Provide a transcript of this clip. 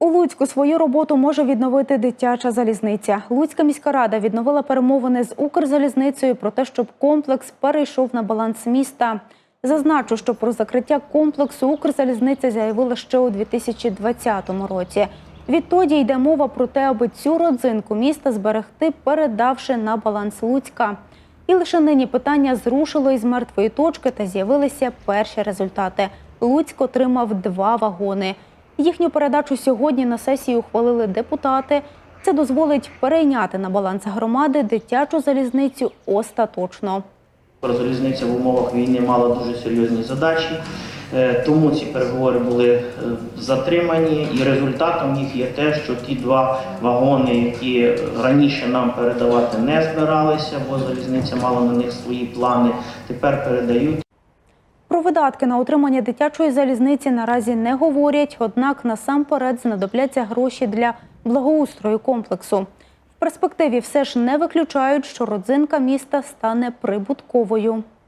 У Луцьку свою роботу може відновити дитяча залізниця. Луцька міська рада відновила перемовини з Укрзалізницею про те, щоб комплекс перейшов на баланс міста. Зазначу, що про закриття комплексу Укрзалізниця заявила ще у 2020 році. Відтоді йде мова про те, аби цю родзинку міста зберегти, передавши на баланс Луцька. І лише нині питання зрушило із мертвої точки та з'явилися перші результати. Луцьк отримав два вагони. Їхню передачу сьогодні на сесії ухвалили депутати. Це дозволить перейняти на баланс громади дитячу залізницю остаточно. Залізниця в умовах війни мала дуже серйозні задачі, е, тому ці переговори були е, затримані, і результатом їх є те, що ті два вагони, які раніше нам передавати не збиралися, бо залізниця мала на них свої плани, тепер передають. Про видатки на утримання дитячої залізниці наразі не говорять, однак насамперед знадобляться гроші для благоустрою комплексу. В перспективі все ж не виключають, що родзинка міста стане прибутковою.